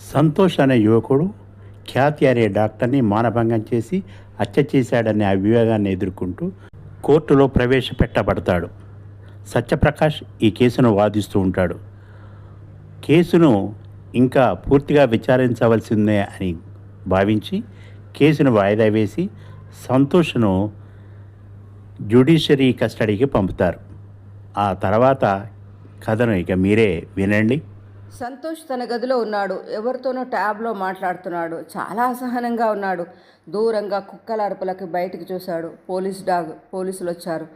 సంతోష్ అనే యువకుడు ఖ్యాతి అనే డాక్టర్ని మానభంగం చేసి హత్య చేశాడనే అభియోగాన్ని ఎదుర్కొంటూ కోర్టులో ప్రవేశపెట్టబడతాడు. సత్యప్రకాష్ ఈ కేసును వాదిస్తూ ఉంటాడు. కేసును ఇంకా పూర్తిగా విచారించవలసిందే అని భావించి కేసును వాయిదా వేసి సంతోష్ను జ్యుడిషరీ కస్టడీకి పంపుతారు. ఆ తర్వాత కథను ఇక మీరే వినండి. సంతోష్ తన గదిలో ఉన్నాడు. ఎవరితోనో ట్యాబ్లో మాట్లాడుతున్నాడు. చాలా అసహనంగా ఉన్నాడు. దూరంగా కుక్కల అరుపులకి బయటికి చూశాడు. పోలీస్ డాగ్ పోలీసులు వచ్చారు.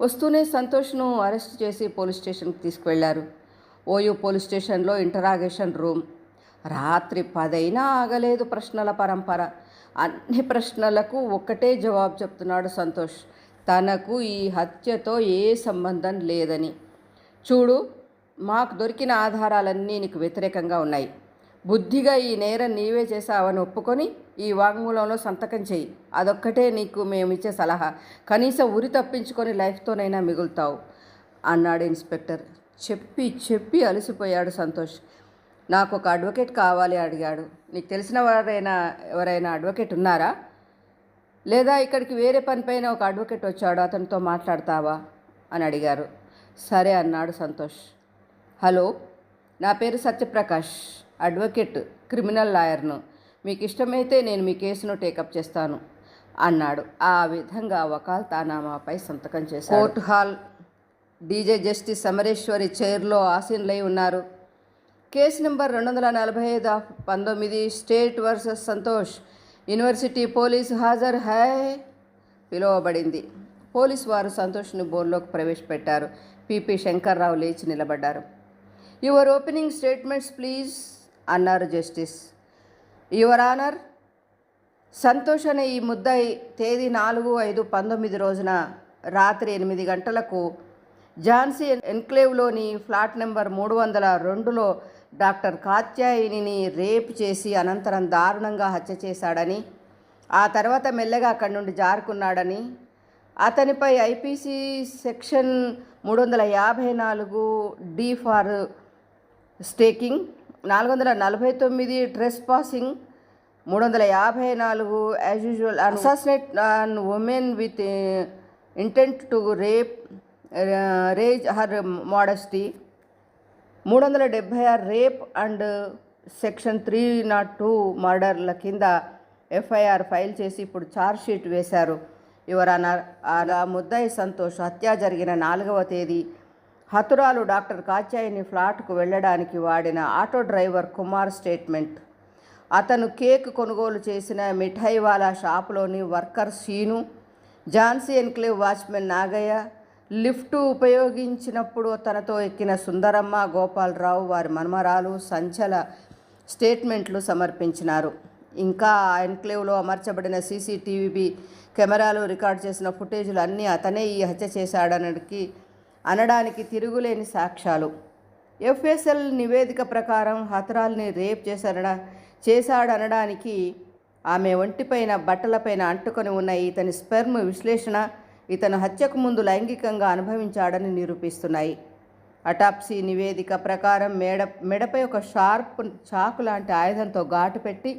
వస్తూనే సంతోష్ను అరెస్ట్ చేసి పోలీస్ స్టేషన్కి తీసుకువెళ్ళారు ఓయూ పోలీస్ స్టేషన్లో ఇంటరాగేషన్ రూమ్. రాత్రి పదైనా ఆగలేదు ప్రశ్నల పరంపర. అన్ని ప్రశ్నలకు ఒక్కటే జవాబు చెప్తున్నాడు సంతోష్. తనకు ఈ హత్యతో ఏ సంబంధం లేదని. చూడు మాకు దొరికిన ఆధారాలన్నీ నీకు వ్యతిరేకంగా ఉన్నాయి. బుద్ధిగా ఈ నేరం నీవే చేశావని ఒప్పుకొని ఈ వాంగ్మూలంలో సంతకం చెయ్యి అదొక్కటే నీకు మేము ఇచ్చే సలహా. కనీసం ఉరి తప్పించుకొని లైఫ్తోనైనా మిగులుతావు అన్నాడు ఇన్స్పెక్టర్. చెప్పి చెప్పి అలసిపోయాడు సంతోష్. నాకు ఒక అడ్వకేట్ కావాలి అడిగాడు. నీకు తెలిసిన వారైనా ఎవరైనా అడ్వకేట్ ఉన్నారా? లేదా ఇక్కడికి వేరే పనిపైన ఒక అడ్వకేట్ వచ్చాడు అతనితో మాట్లాడతావా? అని అడిగారు. సరే అన్నాడు సంతోష్. హలో నా పేరు సత్యప్రకాష్ అడ్వకేట్ క్రిమినల్ లాయర్ను. మీకు ఇష్టమైతే నేను మీ కేసును టేకప్ చేస్తాను అన్నాడు. ఆ విధంగా వకాల్ తానామాపై సంతకం చేశాడు. Court hall DJ justice Samareshwari చైర్లో ఆసీనులై ఉన్నారు. కేసు నెంబర్ రెండు వందల నలభై ఐదు పంతొమ్మిది state versus Santosh university police హాజర్ హై పిలువబడింది. పోలీస్ వారు సంతోష్ని బోర్లోకి ప్రవేశపెట్టారు. పిపి శంకర్రావు లేచి నిలబడ్డారు. యువర్ ఓపెనింగ్ స్టేట్మెంట్స్ ప్లీజ్ అన్నారు జస్టిస్. యువర్ ఆనర్ సంతోష్ అనే ఈ ముద్దాయి తేదీ నాలుగు ఐదు పంతొమ్మిది రోజున రాత్రి ఎనిమిది గంటలకు ఝాన్సీ ఎన్క్లేవ్లోని ఫ్లాట్ నెంబర్ మూడు వందల రెండులో డాక్టర్ కాత్యాయిని రేప్ చేసి అనంతరం దారుణంగా హత్య చేశాడని ఆ తర్వాత మెల్లగా అక్కడి నుండి జారుకున్నాడని అతనిపై ఐపీసీ సెక్షన్ మూడు వందల యాభై నాలుగు డి ఫార్ స్టేకింగ్ నాలుగు వందల నలభై తొమ్మిది ట్రెస్ పాసింగ్ మూడు వందల యాభై నాలుగు as usual assassinate an women with intent to rape rage her modesty మూడు వందల డెబ్భై ఆరు rape and section three not two మర్డర్ల కింద ఎఫ్ఐఆర్ ఫైల్ చేసి ఇప్పుడు ఛార్జ్ షీట్ వేశారు. యువరాన అలా ముద్దాయి సంతోష్ హత్య జరిగిన నాలుగవ తేదీ హతురాలు డాక్టర్ కాచాయిని ఫ్లాట్కు వెళ్ళడానికి వాడిన ఆటో డ్రైవర్ కుమార్ స్టేట్మెంట్. అతను కేక్ కొనుగోలు చేసిన Mithaiwala షాపులోని worker Seenu Jhansi enclave watchman Nagayya lift ఉపయోగించినప్పుడు తనతో ఎక్కిన సుందరమ్మ గోపాలరావు వారి మన్మరాలు సంచల స్టేట్మెంట్లు సమర్పించినారు. ఇంకా ఆ ఎన్క్లేవ్లో అమర్చబడిన సీసీటీవీ కెమెరాలు రికార్డ్ చేసిన ఫుటేజీలు అన్నీ అతనే ఈ హత్య చేశాడనడానికి అనడానికి తిరుగులేని సాక్ష్యాలు. ఎఫ్ఎస్ఎల్ నివేదిక ప్రకారం హతరాల్ని రేప్ చేశాడ చేశాడనడానికి ఆమె ఒంటిపైన బట్టలపైన అంటుకొని ఉన్న ఇతని స్పెర్మ్ విశ్లేషణ ఇతను హత్యకు ముందు లైంగికంగా అనుభవించాడని నిరూపిస్తున్నాయి. అటాప్సీ నివేదిక ప్రకారం మెడ మెడపై ఒక షార్ప్ చాకు లాంటి ఆయుధంతో ఘాటు పెట్టి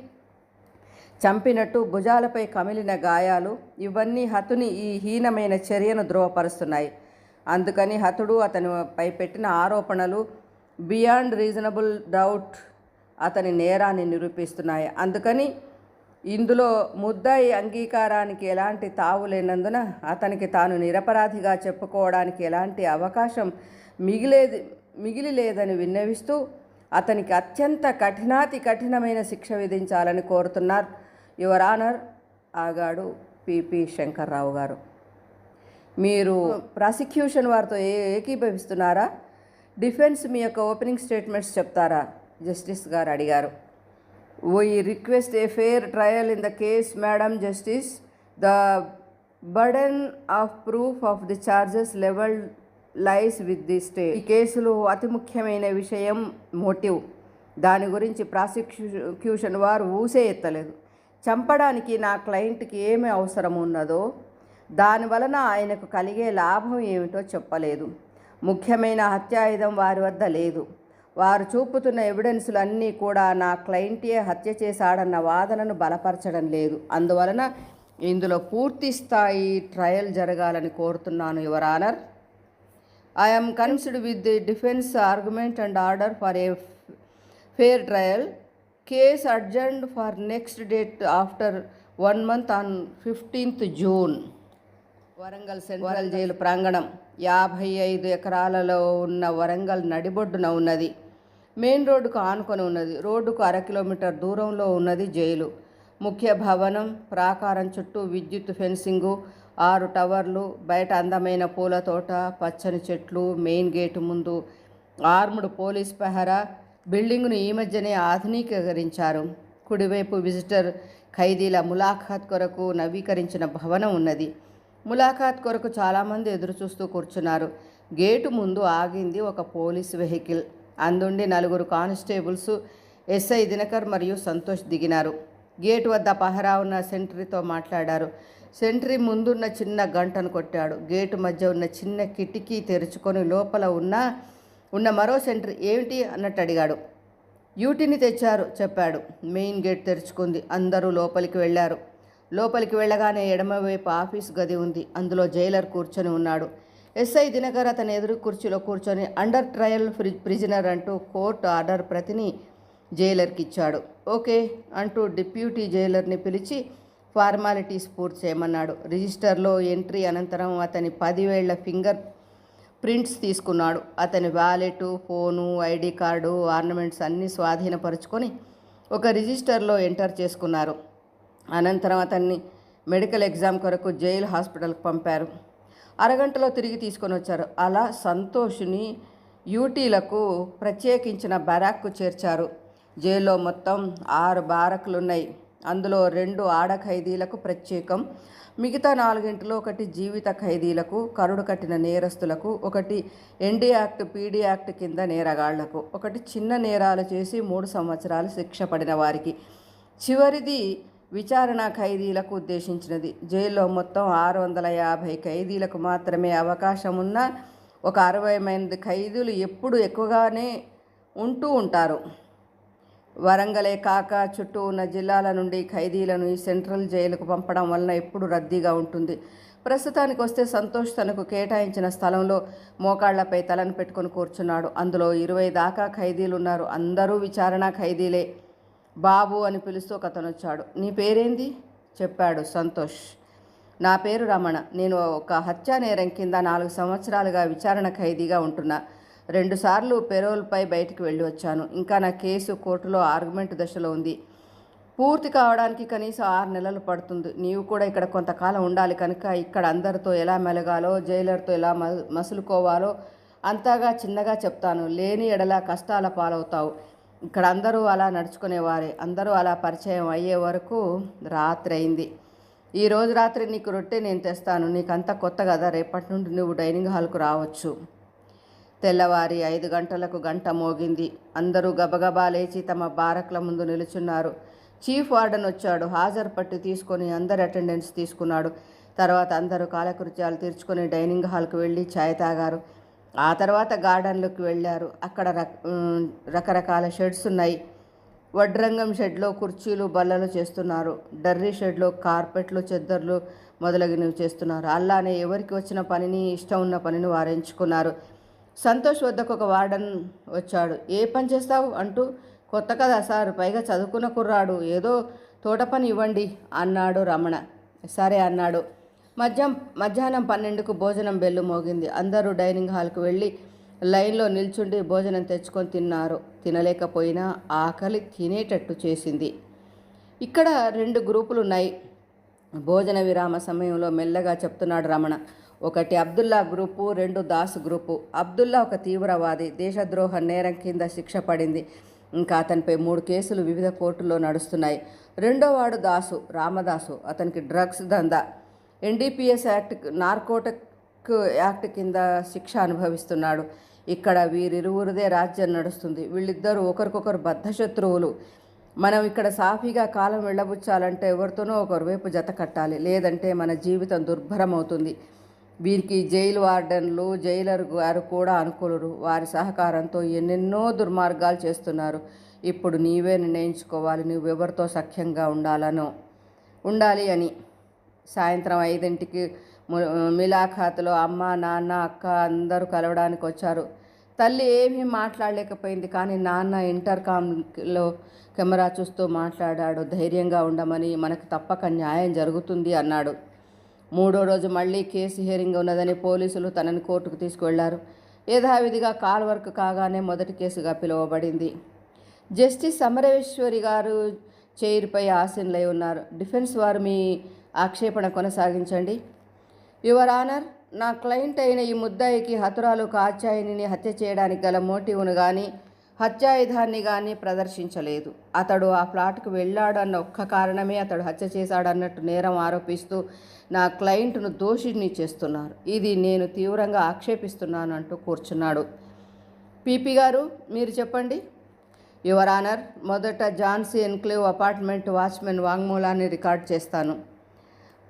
చంపినట్టు భుజాలపై కమిలిన గాయాలు ఇవన్నీ హతుని ఈ హీనమైన చర్యను ధృవపరుస్తున్నాయి. అందుకని హతుడు అతనిపై పెట్టిన ఆరోపణలు బియాండ్ రీజనబుల్ డౌట్ అతని నేరాన్ని నిరూపిస్తున్నాయి. అందుకని ఇందులో ముద్దాయి అంగీకారానికి ఎలాంటి తావు లేనందున అతనికి తాను నిరపరాధిగా చెప్పుకోవడానికి ఎలాంటి అవకాశం మిగిలేది మిగిలి లేదని విన్నవిస్తూ అతనికి అత్యంత కఠినాతి కఠినమైన శిక్ష విధించాలని కోరుతున్నారు. యువర్ ఆనర్ ఆగాడు పిపి శంకర్రావు గారు. మీరు ప్రాసిక్యూషన్ వారితో ఏ ఏకీభవిస్తున్నారా? డిఫెన్స్ మీ యొక్క ఓపెనింగ్ స్టేట్మెంట్స్ చెప్తారా? జస్టిస్ గారు అడిగారు. We request a fair trial in the case madam justice the burden of proof of the charges level lies with the state ఈ కేసులో అతి ముఖ్యమైన విషయం మోటివ్ దాని గురించి ప్రాసిక్యూషన్ వారు ఊసే ఎత్తలేదు. చంపడానికి నా క్లయింట్కి ఏమి అవసరం ఉన్నదో దాని వలన ఆయనకు కలిగే లాభం ఏమిటో చెప్పలేదు. ముఖ్యమైన హత్యాయుధం వారి వద్ద లేదు. వారు చూపుతున్న ఎవిడెన్సులు అన్నీ కూడా నా క్లయింటే హత్య చేశాడన్న వాదనను బలపరచడం లేదు. అందువలన ఇందులో పూర్తి స్థాయి ట్రయల్ జరగాలని కోరుతున్నాను your honour. I'm concede with the defence argument and order for a fair trial case urgent for next date after one month on fifteenth June Warangal central jail ప్రాంగణం యాభై ఐదు ఎకరాలలో ఉన్న వరంగల్ నడిబొడ్డున ఉన్నది. మెయిన్ రోడ్డుకు ఆనుకొని ఉన్నది. రోడ్డుకు అర కిలోమీటర్ దూరంలో ఉన్నది జైలు. ముఖ్య భవనం ప్రాకారం చుట్టూ విద్యుత్ ఫెన్సింగు ఆరు టవర్లు బయట అందమైన పూల తోట పచ్చని చెట్లు మెయిన్ గేటు ముందు ఆర్ముడ్ పోలీస్ పహరా బిల్డింగును ఈ మధ్యనే ఆధునీకరించారు. కుడివైపు విజిటర్ ఖైదీల ములాఖాత్ కొరకు నవీకరించిన భవనం ఉన్నది. ములాఖాత్ కొరకు చాలామంది ఎదురుచూస్తూ కూర్చున్నారు. గేటు ముందు ఆగింది ఒక పోలీస్ వెహికల్. అందుండి నలుగురు కానిస్టేబుల్స్ ఎస్ఐ దినకర్ మరియు సంతోష్ దిగినారు. గేటు వద్ద పహరా ఉన్న సెంట్రీతో మాట్లాడారు. సెంట్రీ ముందున్న చిన్న గంటను కొట్టాడు. గేటు మధ్య ఉన్న చిన్న కిటికీ తెరుచుకొని లోపల ఉన్న ఉన్న మరో సెంట్రీ ఏమిటి అన్నట్టు అడిగాడు. యూటీని తెచ్చారు చెప్పాడు. మెయిన్ గేట్ తెరుచుకుంది. అందరూ లోపలికి వెళ్ళారు. లోపలికి వెళ్ళగానే ఎడమవైపు ఆఫీస్ గది ఉంది. అందులో జైలర్ కూర్చొని ఉన్నాడు. ఎస్ఐ దినకర్ అతని ఎదురు కుర్చీలో కూర్చొని అండర్ ట్రయల్ ఫ్రి ప్రిజనర్ అంటూ కోర్టు ఆర్డర్ ప్రతిని జైలర్కి ఇచ్చాడు ఓకే అంటూ డిప్యూటీ జైలర్ని పిలిచి ఫార్మాలిటీస్ పూర్తి చేయమన్నాడు. రిజిస్టర్లో ఎంట్రీ అనంతరం అతని పదివేళ్ళ ఫింగర్ ప్రింట్స్ తీసుకున్నాడు. అతని wallet phone ID card ornaments అన్నీ స్వాధీనపరుచుకొని ఒక రిజిస్టర్లో ఎంటర్ చేసుకున్నారు. అనంతరం అతన్ని మెడికల్ ఎగ్జామ్ కొరకు జైలు హాస్పిటల్కి పంపారు. అరగంటలో తిరిగి తీసుకొని వచ్చారు. అలా సంతోష్ని యూటీలకు ప్రత్యేకించిన బరాక్కు చేర్చారు. జైల్లో మొత్తం ఆరు బారకులు ఉన్నాయి అందులో రెండు ఆడ ఖైదీలకు ప్రత్యేకం మిగతా నాలుగింటిలో ఒకటి జీవిత ఖైదీలకు కరుడు కట్టిన నేరస్తులకు ఒకటి ఎన్డీ యాక్ట్ పీడీ యాక్ట్ కింద నేరగాళ్ళకు ఒకటి చిన్న నేరాలు చేసి మూడు సంవత్సరాలు శిక్ష పడిన వారికి. చివరిది విచారణ ఖైదీలకు ఉద్దేశించినది. జైల్లో మొత్తం ఆరు వందల యాభై ఖైదీలకు మాత్రమే అవకాశం ఉన్న ఒక అరవై మంది ఖైదీలు ఎప్పుడు ఎక్కువగానే ఉంటూ ఉంటారు. వరంగలే కాక చుట్టూ ఉన్న జిల్లాల నుండి ఖైదీలను ఈ సెంట్రల్ జైలుకు పంపడం వలన ఎప్పుడు రద్దీగా ఉంటుంది. ప్రస్తుతానికి వస్తే సంతోష్ తనకు కేటాయించిన స్థలంలో మోకాళ్ళపై తలను పెట్టుకొని కూర్చున్నాడు. అందులో ఇరవై దాకా ఖైదీలు ఉన్నారు అందరూ విచారణ ఖైదీలే. బాబు అని పిలుస్తూ ఒక అతను వచ్చాడు నీ పేరేంది? చెప్పాడు సంతోష్. నా పేరు రమణ. నేను ఒక హత్యా నేరం కింద నాలుగు సంవత్సరాలుగా విచారణ ఖైదీగా ఉంటున్నా. రెండుసార్లు పెరోల్పై బయటికి వెళ్ళి వచ్చాను. ఇంకా నా కేసు కోర్టులో ఆర్గ్యుమెంట్ దశలో ఉంది. పూర్తి కావడానికి కనీసం ఆరు నెలలు పడుతుంది. నీవు కూడా ఇక్కడ కొంతకాలం ఉండాలి కనుక ఇక్కడ అందరితో ఎలా మెలగాలో జైలర్తో ఎలా మ మసులుకోవాలో అంతగా చిన్నగా చెప్తాను. లేని ఎడల కష్టాల పాలవుతావు. ఇక్కడ అందరూ అలా నడుచుకునేవారే అందరూ అలా పరిచయం అయ్యే వరకు రాత్రి అయింది. ఈరోజు రాత్రి నీకు రొట్టె నేను తెస్తాను నీకంతా కొత్త కదా రేపటి నుండి నువ్వు డైనింగ్ హాల్కు రావచ్చు. తెల్లవారి ఐదు గంటలకు గంట మోగింది. అందరూ గబగబా లేచి తమ బారక్ల ముందు నిలుచున్నారు. చీఫ్ వార్డెన్ వచ్చాడు హాజరు పట్టి తీసుకొని అందరి అటెండెన్స్ తీసుకున్నాడు. తర్వాత అందరూ కాలకృత్యాలు తీర్చుకొని డైనింగ్ హాల్కి వెళ్ళి ఛాయ్ తాగారు. ఆ తర్వాత గార్డెన్లోకి వెళ్ళారు. అక్కడ రకరకాల షెడ్స్ ఉన్నాయి. వడ్రంగం షెడ్లో కుర్చీలు బల్లలు చేస్తున్నారు. డర్రీ షెడ్లో కార్పెట్లు చెద్దర్లు మొదలగునవి చేస్తున్నారు. అలానే ఎవరికి వచ్చిన పనిని ఇష్టం ఉన్న పనిని వారు ఎంచుకున్నారు. సంతోష్ వద్దకు ఒక వార్డన్ వచ్చాడు. ఏ పని చేస్తావు అంటూ కొత్త కదా సార్ పైగా చదువుకున్న కుర్రాడు. ఏదో తోట పని ఇవ్వండి అన్నాడు రమణ. సరే అన్నాడు. మధ్యాహ్నం మధ్యాహ్నం పన్నెండుకు భోజనం బెల్లు మోగింది. అందరూ డైనింగ్ హాల్కు వెళ్ళి లైన్లో నిల్చుండి భోజనం తెచ్చుకొని తిన్నారు. తినలేకపోయినా ఆకలి తినేటట్టు చేసింది. ఇక్కడ రెండు గ్రూపులు ఉన్నాయి. భోజన విరామ సమయంలో మెల్లగా చెప్తున్నాడు రమణ. ఒకటి అబ్దుల్లా గ్రూపు రెండు దాస్ గ్రూపు. అబ్దుల్లా ఒక తీవ్రవాది. దేశద్రోహ నేరం కింద శిక్ష పడింది. ఇంకా అతనిపై మూడు కేసులు వివిధ కోర్టుల్లో నడుస్తున్నాయి. రెండో వాడు దాసు రామదాసు. అతనికి డ్రగ్స్ దందా. ఎన్డీపీఎస్ యాక్ట్ నార్కోటక్ యాక్ట్ కింద శిక్ష అనుభవిస్తున్నాడు. ఇక్కడ వీరిరువురిదే రాజ్యం నడుస్తుంది. వీళ్ళిద్దరూ ఒకరికొకరు బద్ధశత్రువులు. మనం ఇక్కడ సాఫీగా కాలం వెళ్ళబుచ్చాలంటే ఎవరితోనో ఒకరు వైపు జత కట్టాలి. లేదంటే మన జీవితం దుర్భరం అవుతుంది వీరికి జైలు వార్డెన్లు జైలర్ గారు కూడా అనుకూలరు. వారి సహకారంతో ఎన్నెన్నో దుర్మార్గాలు చేస్తున్నారు. ఇప్పుడు నీవే నిర్ణయించుకోవాలి. నువ్వు ఎవరితో సఖ్యంగా ఉండాలనో ఉండాలి అని. సాయంత్రం ఐదింటికి ము- మిలాఖాత్లో అమ్మ నాన్న అక్క అందరూ కలవడానికి వచ్చారు. తల్లి ఏమీ మాట్లాడలేకపోయింది కానీ నాన్న ఇంటర్కామ్లో కెమెరా చూస్తూ మాట్లాడాడు. ధైర్యంగా ఉండమని మనకు తప్పక న్యాయం జరుగుతుంది అన్నాడు. మూడో రోజు మళ్ళీ కేసు హియరింగ్ ఉన్నదని పోలీసులు తనని కోర్టుకు తీసుకువెళ్ళారు. యథావిధిగా కాల్ వర్క్ కాగానే మొదటి కేసుగా పిలువబడింది. జస్టిస్ సమరేశ్వరి గారు చైర్పై ఆసీనులై ఉన్నారు. డిఫెన్స్ వారు మీ ఆక్షేపణ కొనసాగించండి. యువర్ ఆనర్ నా క్లయింట్ అయిన ఈ ముద్దాయికి హతురాలు కాచాయిని హత్య చేయడానికి గల మోటివ్ను కానీ హత్యాయుధాన్ని కానీ ప్రదర్శించలేదు. అతడు ఆ ఫ్లాట్కు వెళ్ళాడన్న ఒక్క కారణమే అతడు హత్య చేశాడన్నట్టు నేరం ఆరోపిస్తూ నా క్లయింట్ను దోషిని చేస్తున్నారు. ఇది నేను తీవ్రంగా ఆక్షేపిస్తున్నాను అంటూ కూర్చున్నాడు. పీపీ గారు మీరు చెప్పండి. యువర్ ఆనర్ మొదట జాన్సీ ఎన్క్లేవ్ అపార్ట్మెంట్ వాచ్మెన్ వాంగ్మూలాన్ని రికార్డ్ చేస్తాను.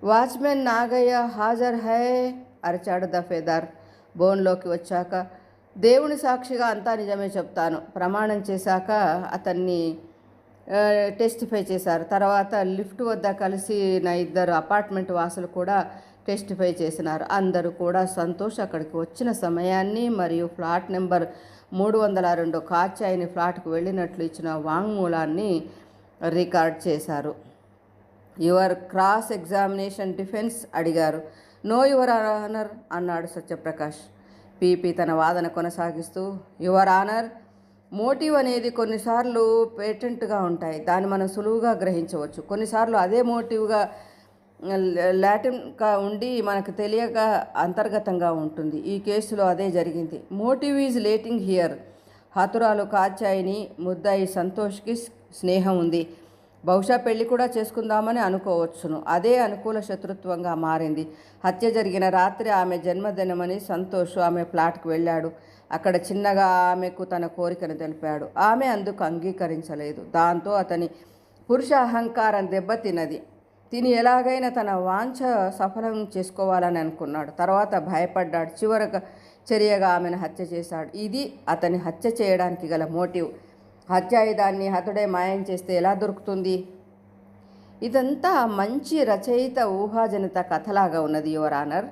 వాచ్మెన్ నాగయ్య హాజర్ హై అరిచాడు దఫేదార్ బోన్లోకి వచ్చాక దేవుని సాక్షిగా అంతా నిజమే చెప్తాను. ప్రమాణం చేశాక అతన్ని టెస్టిఫై చేశారు. తర్వాత లిఫ్ట్ వద్ద కలిసి నా ఇద్దరు అపార్ట్మెంట్ వాసులు కూడా టెస్టిఫై చేసినారు. అందరూ కూడా సంతోష్ అక్కడికి వచ్చిన సమయాన్ని మరియు ఫ్లాట్ నెంబర్ మూడు వందల రెండు కాచాయిని ఫ్లాట్కు వెళ్ళినట్లు ఇచ్చిన వాంగ్మూలాన్ని రికార్డ్ చేశారు. యువర్ క్రాస్ ఎగ్జామినేషన్ డిఫెన్స్ అడిగారు. నో యువర్ ఆనర్ అన్నాడు సత్యప్రకాష్. పీపీ తన వాదన కొనసాగిస్తూ యువర్ ఆనర్ మోటివ్ అనేది కొన్నిసార్లు పేటెంట్గా ఉంటాయి. దాన్ని మనం సులువుగా గ్రహించవచ్చు. కొన్నిసార్లు అదే మోటివ్గా లాటిన్గా ఉండి మనకు తెలియక అంతర్గతంగా ఉంటుంది. ఈ కేసులో అదే జరిగింది. Motive is latent here. హతురాలు కాచాయిని ముద్దాయి సంతోష్కి స్నేహం ఉంది. బహుశా పెళ్ళి కూడా చేసుకుందామని అనుకోవచ్చును. అదే అనుకూల శత్రుత్వంగా మారింది. హత్య జరిగిన రాత్రి ఆమె జన్మదినమని సంతోష్ ఆమె ప్లాట్కు వెళ్ళాడు. అక్కడ చిన్నగా ఆమెకు తన కోరికను తెలిపాడు. ఆమె అందుకు అంగీకరించలేదు. దాంతో అతని పురుష అహంకారం దెబ్బతిన్నది. తిని ఎలాగైనా తన వాంఛ సఫలం చేసుకోవాలని అనుకున్నాడు. తర్వాత భయపడ్డాడు. చివరకు చర్యగా ఆమెను హత్య చేశాడు. ఇది అతని హత్య చేయడానికి గల మోటివ్. హత్యాయుధాన్ని హతుడే మాయం చేస్తే ఎలా దొరుకుతుంది? ఇదంతా మంచి రచయిత ఊహాజనిత కథలాగా ఉన్నది యువర్ ఆనర్.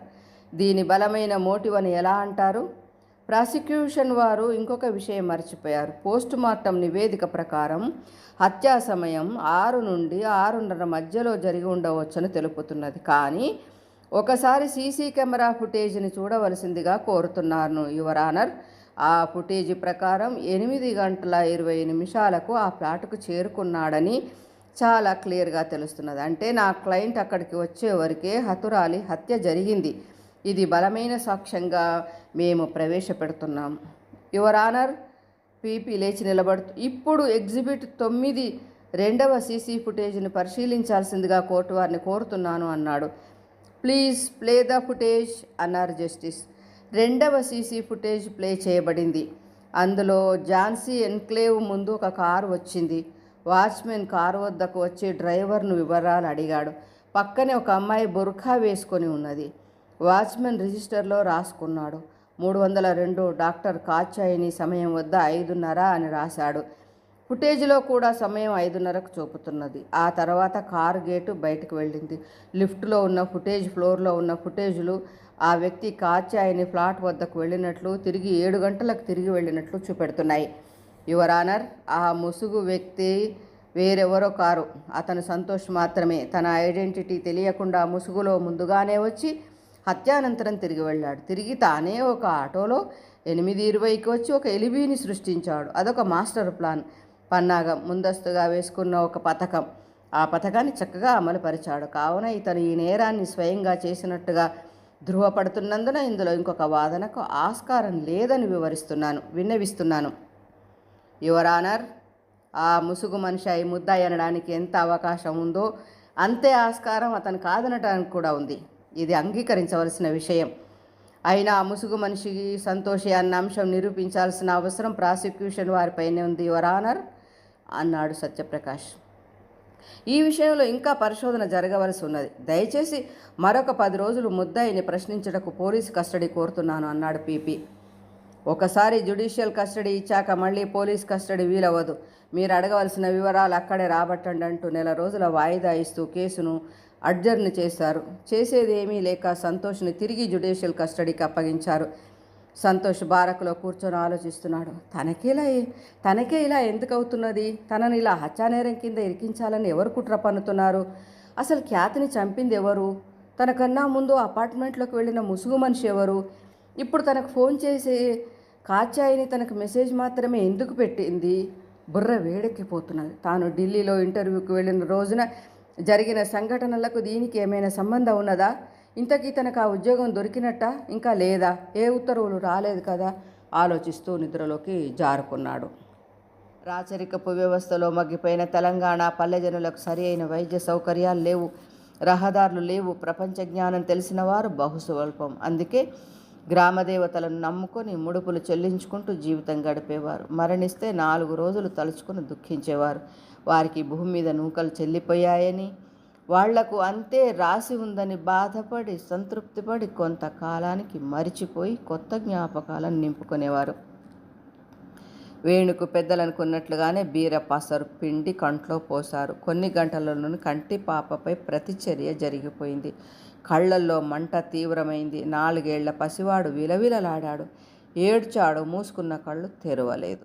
దీని బలమైన మోటివ్ అని ఎలా అంటారు? ప్రాసిక్యూషన్ వారు ఇంకొక విషయం మర్చిపోయారు. పోస్ట్ మార్టం నివేదిక ప్రకారం హత్యా సమయం ఆరు నుండి ఆరున్నర మధ్యలో జరిగి ఉండవచ్చని తెలుపుతున్నది. కానీ ఒకసారి సీసీ కెమెరా ఫుటేజ్ని చూడవలసిందిగా కోరుతున్నాను యువర్ ఆనర్. ఆ ఫుటేజ్ ప్రకారం ఎనిమిది గంటల ఇరవై నిమిషాలకు ఆ ఫ్లాట్కు చేరుకున్నాడని చాలా క్లియర్గా తెలుస్తున్నది. అంటే నా క్లయింట్ అక్కడికి వచ్చే వరకే హతురాలి హత్య జరిగింది. ఇది బలమైన సాక్ష్యంగా మేము ప్రవేశపెడుతున్నాం. యువర్ ఆనర్ పీపీ లేచి నిలబడుతూ ఇప్పుడు ఎగ్జిబిట్ తొమ్మిది రెండవ సీసీ ఫుటేజ్ని పరిశీలించాల్సిందిగా కోర్టు వారిని కోరుతున్నాను అన్నాడు. ప్లీజ్ ప్లే ద ఫుటేజ్ అన్నారు జస్టిస్. రెండవ సీసీ ఫుటేజ్ ప్లే చేయబడింది. అందులో ఝాన్సీ ఎన్క్లేవ్ ముందు ఒక కారు వచ్చింది. వాచ్మెన్ కారు వద్దకు వచ్చి డ్రైవర్ను వివరాలు అడిగాడు. పక్కనే ఒక అమ్మాయి బుర్ఖా వేసుకొని ఉన్నది. వాచ్మెన్ రిజిస్టర్లో రాసుకున్నాడు. మూడు వందల రెండు డాక్టర్ కాచాయిని సమయం వద్ద ఐదున్నర అని రాశాడు. ఫుటేజ్లో కూడా సమయం ఐదున్నరకు చూపుతున్నది. ఆ తర్వాత కారు గేటు బయటకు వెళ్ళింది. లిఫ్ట్లో ఉన్న ఫుటేజ్ ఫ్లోర్లో ఉన్న ఫుటేజ్లు ఆ వ్యక్తి కాచాయిని ఫ్లాట్ వద్దకు వెళ్ళినట్లు తిరిగి ఏడు గంటలకు తిరిగి వెళ్ళినట్లు చూపెడుతున్నాయి. యువర్ ఆనర్ ఆ ముసుగు వ్యక్తి వేరెవరో కారు. అతను సంతోష్ మాత్రమే. తన ఐడెంటిటీ తెలియకుండా ముసుగులో ముందుగానే వచ్చి హత్యానంతరం తిరిగి వెళ్ళాడు. తిరిగి తానే ఒక ఆటోలో ఎనిమిది ఇరవైకి వచ్చి ఒక ఎలిబీని సృష్టించాడు. అదొక మాస్టర్ ప్లాన్. పన్నాగం ముందస్తుగా వేసుకున్న ఒక పథకం. ఆ పథకాన్ని చక్కగా అమలుపరిచాడు. కావున ఇతను ఈ నేరాన్ని స్వయంగా చేసినట్టుగా ధృవపడుతున్నందున ఇందులో ఇంకొక వాదనకు ఆస్కారం లేదని వివరిస్తున్నాను విన్నవిస్తున్నాను. యువర్ ఆనర్ ఆ ముసుగు మనిషి అయి ముద్దాయి అనడానికి ఎంత అవకాశం ఉందో అంతే ఆస్కారం అతను కాదనటానికి కూడా ఉంది. ఇది అంగీకరించవలసిన విషయం. అయినా ఆ ముసుగు మనిషికి సంతోషి అన్న అంశం నిరూపించాల్సిన అవసరం ప్రాసిక్యూషన్ వారిపైనే ఉంది యువర్ ఆనర్ అన్నాడు సత్యప్రకాష్. ఈ విషయంలో ఇంకా పరిశోధన జరగవలసి ఉన్నది. దయచేసి మరొక పది రోజులు ముద్దాయిని ప్రశ్నించటకు పోలీసు కస్టడీ కోరుతున్నాను అన్నాడు పీపీ. ఒకసారి జ్యుడిషియల్ కస్టడీ ఇచ్చాక మళ్ళీ పోలీస్ కస్టడీ వీలవ్వదు. మీరు అడగవలసిన వివరాలు అక్కడే రాబట్టండి అంటూ నెల రోజుల వాయిదా ఇస్తూ కేసును అడ్జర్న్ చేశారు. చేసేది ఏమీ లేక సంతోష్ని తిరిగి జ్యుడిషియల్ కస్టడీకి అప్పగించారు. సంతోష్ బారకులో కూర్చొని ఆలోచిస్తున్నాడు. తనకేలా తనకే ఇలా ఎందుకు అవుతున్నది తనని ఇలా హత్యానేరం కింద ఇరికించాలని ఎవరు కుట్ర పన్నుతున్నారు? అసలు ఖ్యాతిని చంపింది ఎవరు? తనకన్నా ముందు అపార్ట్మెంట్లోకి వెళ్ళిన ముసుగు మనిషి ఎవరు? ఇప్పుడు తనకు ఫోన్ చేసి కాచాయిని తనకు మెసేజ్ మాత్రమే ఎందుకు పెట్టింది? బుర్ర వేడెక్కిపోతున్నది. తాను ఢిల్లీలో ఇంటర్వ్యూకి వెళ్ళిన రోజున జరిగిన సంఘటనలకు దీనికి ఏమైనా సంబంధం ఉన్నదా? ఇంతకీ తనకు ఆ ఉద్యోగం దొరికినట్ట? ఇంకా లేదా? ఏ ఉత్తర్వులు రాలేదు కదా? ఆలోచిస్తూ నిద్రలోకి జారుకున్నాడు. రాచరికపు వ్యవస్థలో మగ్గిపోయిన తెలంగాణ పల్లెజనులకు సరి అయిన వైద్య సౌకర్యాలు లేవు రహదారులు లేవు ప్రపంచ జ్ఞానం తెలిసిన వారు బహుస్వల్పం. అందుకే గ్రామదేవతలను నమ్ముకొని ముడుపులు చెల్లించుకుంటూ జీవితం గడిపేవారు. మరణిస్తే నాలుగు రోజులు తలుచుకుని దుఃఖించేవారు. వారికి భూమి మీద నూకలు చెల్లిపోయాయని వాళ్ళకు అంతే రాసి ఉందని బాధపడి సంతృప్తిపడి కొంతకాలానికి మరిచిపోయి కొత్త జ్ఞాపకాలను నింపుకునేవారు. వేణుకు పెద్దలనుకున్నట్లుగానే బీర పసరు పిండి కంట్లో పోశారు. కొన్ని గంటలలోనూ కంటి పాపపై ప్రతిచర్య జరిగిపోయింది. కళ్ళల్లో మంట తీవ్రమైంది. నాలుగేళ్ళ పసివాడు విలవిలలాడాడు. ఏడ్చాడు మూసుకున్న కళ్ళు తెరవలేదు.